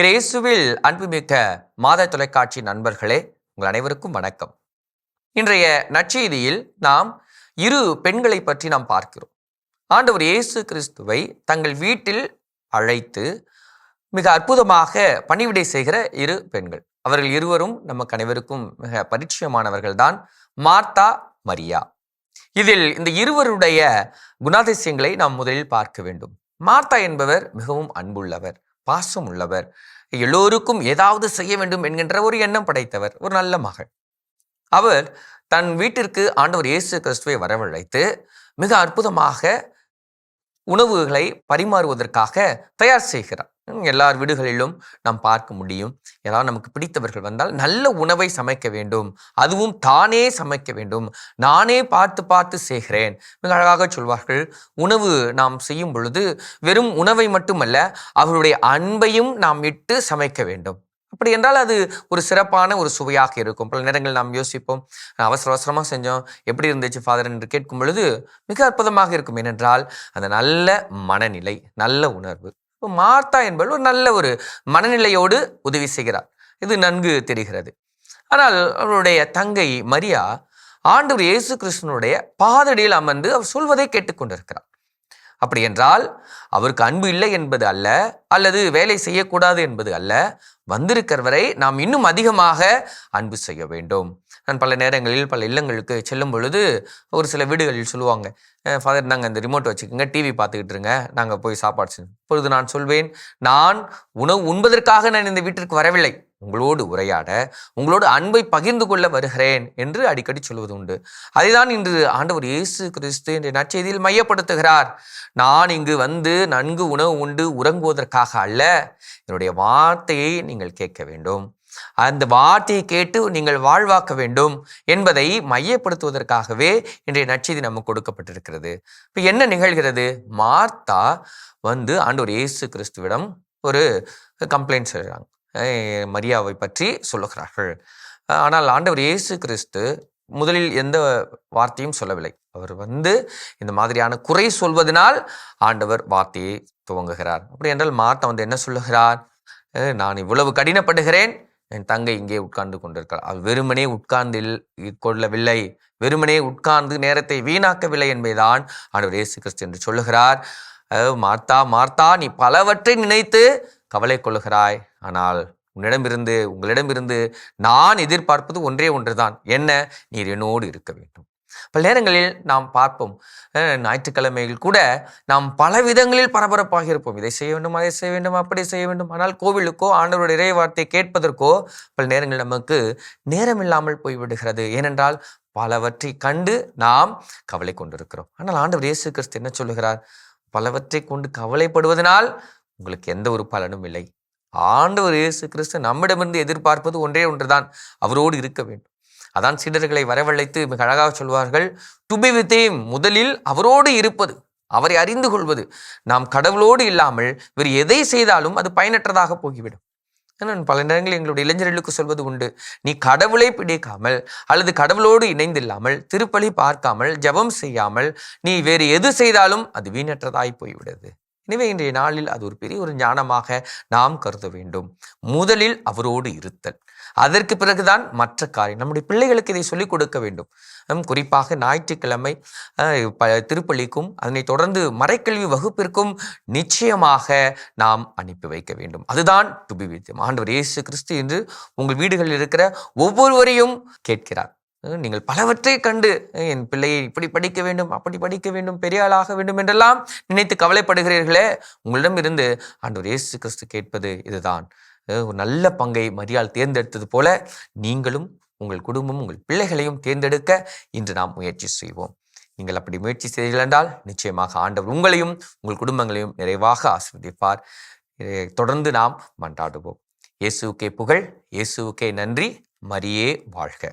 இயேசுவில் அன்புமிக்க மாத தொலைக்காட்சி நண்பர்களே உங்கள் அனைவருக்கும் வணக்கம். இன்றைய நற்செய்தியில் நாம் இரு பெண்களை பற்றி நாம் பார்க்கிறோம். ஆண்டவர் இயேசு கிறிஸ்துவை தங்கள் வீட்டில் அழைத்து மிக அற்புதமாக பணிவிடை செய்கிற இரு பெண்கள். அவர்கள் இருவரும் நமக்கு அனைவருக்கும் மிக பரிச்சயமானவர்கள்தான் மார்த்தா மரியா. இதில் இந்த இருவருடைய குணாதிசயங்களை நாம் முதலில் பார்க்க வேண்டும். மார்த்தா என்பவர் மிகவும் அன்புள்ளவர். பாசம் உள்ளவர். எல்லோருக்கும் ஏதாவது செய்ய வேண்டும் என்கின்ற ஒரு எண்ணம் படைத்தவர் ஒரு நல்ல மகள். அவர் தன் வீட்டிற்கு ஆண்டவர் இயேசு கிறிஸ்துவை வரவழைத்து மிக அற்புதமாக உணவுகளை பரிமாறுவதற்காக தயார் செய்கிறார். எல்லார் வீடுகளிலும் நாம் பார்க்க முடியும். ஏதாவது நமக்கு பிடித்தவர்கள் வந்தால் நல்ல உணவை சமைக்க வேண்டும். அதுவும் தானே சமைக்க வேண்டும். நானே பார்த்து பார்த்து செய்கிறேன். மிக அழகாக சொல்வார்கள். உணவு நாம் செய்யும் பொழுது வெறும் உணவை மட்டுமல்ல அவருடைய அன்பையும் நாம் இட்டு சமைக்க வேண்டும். அப்படி என்றால் அது ஒரு சிறப்பான ஒரு சுவையாக இருக்கும். பல நேரங்கள் நாம் யோசிப்போம் அவசர அவசரமாக செஞ்சோம் எப்படி இருந்துச்சு ஃபாதர் என்று கேட்கும் பொழுது மிக அற்புதமாக இருக்கும். ஏனென்றால் அந்த நல்ல மனநிலை நல்ல உணர்வு. இப்போ மார்த்தா என்பவள் ஒரு நல்ல ஒரு மனநிலையோடு உதவி செய்கிறார் இது நன்கு தெரிகிறது. ஆனால் அவருடைய தங்கை மரியா ஆண்டவர் இயேசு கிருஷ்ணனுடைய பாதடியில் அமர்ந்து அவர் சொல்வதை கேட்டுக்கொண்டிருக்கிறார் அப்படி என்றால் அவருக்கு அன்பு இல்லை என்பது அல்ல அல்லது வேலை செய்யக்கூடாது என்பது அல்ல வந்திருக்கிறவரை நாம் இன்னும் அதிகமாக அன்பு செய்ய வேண்டும். நான் பல நேரங்களில் பல இல்லங்களுக்கு செல்லும் பொழுது ஒரு சில வீடுகளில் சொல்லுவாங்க ஃபாதர் நாங்கள் இந்த ரிமோட் வச்சுக்கோங்க டிவி பார்த்துக்கிட்டு இருங்க நாங்கள் போய் சாப்பாடு செஞ்சு. இப்பொழுது நான் சொல்வேன் நான் உணவு உண்பதற்காக நான் இந்த வீட்டிற்கு வரவில்லை. உங்களோடு உரையாட உங்களோடு அன்பை பகிர்ந்து கொள்ள வருகிறேன் என்று அடிக்கடி சொல்வது உண்டு. அதைதான் இன்று ஆண்டவர் இயேசு கிறிஸ்து என்ற நற்செய்தியில் மையப்படுத்துகிறார். நான் இங்கு வந்து நன்கு உணவு உண்டு உறங்குவதற்காக அல்ல என்னுடைய வார்த்தையை நீங்கள் கேட்க வேண்டும். அந்த வார்த்தையை கேட்டு நீங்கள் வாழ்வாக்க வேண்டும் என்பதை மையப்படுத்துவதற்காகவே இன்றைய நச்செய்தி நமக்கு கொடுக்கப்பட்டிருக்கிறது. இப்போ என்ன நிகழ்கிறது? மார்த்தா வந்து ஆண்டவர் இயேசு கிறிஸ்துவிடம் ஒரு கம்ப்ளைண்ட் செய்கிறாங்க. மரியாவை பற்றி சொல்லுகிறார்கள். ஆனால் ஆண்டவர் இயேசு கிறிஸ்து முதலில் எந்த வார்த்தையும் சொல்லவில்லை. அவர் வந்து இந்த மாதிரியான குறை சொல்வதனால் ஆண்டவர் வார்த்தையை துவங்குகிறார். அப்படி என்றால் மார்த்தா வந்து என்ன சொல்லுகிறார்? நான் இவ்வளவு கடினப்படுகிறேன். என் தங்கை இங்கே உட்கார்ந்து கொண்டிருக்கிறார் அவள் வெறுமனே உட்கார்ந்தில் கொள்ளவில்லை. வெறுமனே உட்கார்ந்து நேரத்தை வீணாக்கவில்லை என்பதுதான் ஆண்டவர் இயேசு கிறிஸ்து என்று சொல்லுகிறார். மார்த்தா மார்த்தா நீ பலவற்றை நினைத்து கவலை கொள்ளுகிறாய். ஆனால் உன்னிடமிருந்து உங்களிடமிருந்து நான் எதிர்பார்ப்பது ஒன்றே ஒன்றுதான். என்ன? நீர் என்னோடு இருக்க வேண்டும். பல நேரங்களில் நாம் பார்ப்போம். ஞாயிற்றுக்கிழமையில் கூட நாம் பல விதங்களில் பரபரப்பாக இருப்போம் இதை செய்ய வேண்டும் அதை செய்ய வேண்டும் அப்படி செய்ய வேண்டும். ஆனால் கோவிலுக்கோ ஆண்டவருடைய இறை வார்த்தை கேட்பதற்கோ பல நேரங்களில் நமக்கு நேரம் இல்லாமல் போய்விடுகிறது. ஏனென்றால் பலவற்றை கண்டு நாம் கவலை கொண்டிருக்கிறோம். ஆனால் ஆண்டவர் இயேசு கிறிஸ்து என்ன சொல்லுகிறார்? பலவற்றை கொண்டு கவலைப்படுவதனால் உங்களுக்கு எந்த ஒரு பலனும் இல்லை. ஆண்டவர் இயேசு கிறிஸ்து நம்மிடமிருந்து எதிர்பார்ப்பது ஒன்றே ஒன்றுதான். அவரோடு இருக்க வேண்டும். அதான் சீடர்களை வரவழைத்து மிக அழகாக சொல்வார்கள் டு பி வித் முதலில் அவரோடு இருப்பது அவரை அறிந்து கொள்வது. நாம் கடவுளோடு இல்லாமல் வேறு எதை செய்தாலும் அது பயனற்றதாக போய்விடும் நான் பல நேரங்களில் எங்களுடைய இளைஞர்களுக்கு சொல்வது உண்டு நீ கடவுளை பிடிக்காமல் அல்லது கடவுளோடு இணைந்தில்லாமல் திருப்பலி பார்க்காமல் ஜெபம் செய்யாமல் நீ வேறு எது செய்தாலும் அது வீணற்றதாய் போய்விடுது. எனவே இன்றைய நாளில் அது ஒரு பெரிய ஒரு ஞானமாக நாம் கருத வேண்டும். முதலில் அவரோடு இருத்தல். அதற்கு பிறகுதான் மற்ற காரியம் நம்முடைய பிள்ளைகளுக்கு இதை சொல்லிக் கொடுக்க வேண்டும். குறிப்பாக ஞாயிற்றுக்கிழமை திருப்பள்ளிக்கும் ப- தொடர்ந்து மறைக்கல்வி வகுப்பிற்கும் நிச்சயமாக நாம் அனுப்பி வைக்க வேண்டும். அதுதான் டு பி வித் ஆண்டவர் இயேசு கிறிஸ்து என்று உங்கள் வீடுகளில் இருக்கிற ஒவ்வொருவரையும் கேட்கிறார். நீங்கள் பலவற்றை கண்டு என் பிள்ளையை இப்படி படிக்க வேண்டும் அப்படி படிக்க வேண்டும் பெரிய ஆளாக வேண்டும் என்றெல்லாம் நினைத்து கவலைப்படுகிறீர்களே உங்களிடம் இருந்து ஆண்டவர் இயேசு கிறிஸ்து கேட்பது இதுதான். ஒரு நல்ல பங்கை மரியாள் தேர்ந்தெடுத்தது போல நீங்களும் உங்கள் குடும்பம் உங்கள் பிள்ளைகளையும் தேர்ந்தெடுக்க இன்று நாம் முயற்சி செய்வோம். நீங்கள் அப்படி முயற்சி செய்தீர்கள் என்றால் நிச்சயமாக ஆண்டவர் உங்களையும் உங்கள் குடும்பங்களையும் நிறைவாக ஆஸ்வதிப்பார் தொடர்ந்து நாம் மன்றாடுவோம். இயேசுக்கே புகழ் இயேசுக்கே நன்றி மரியே வாழ்க.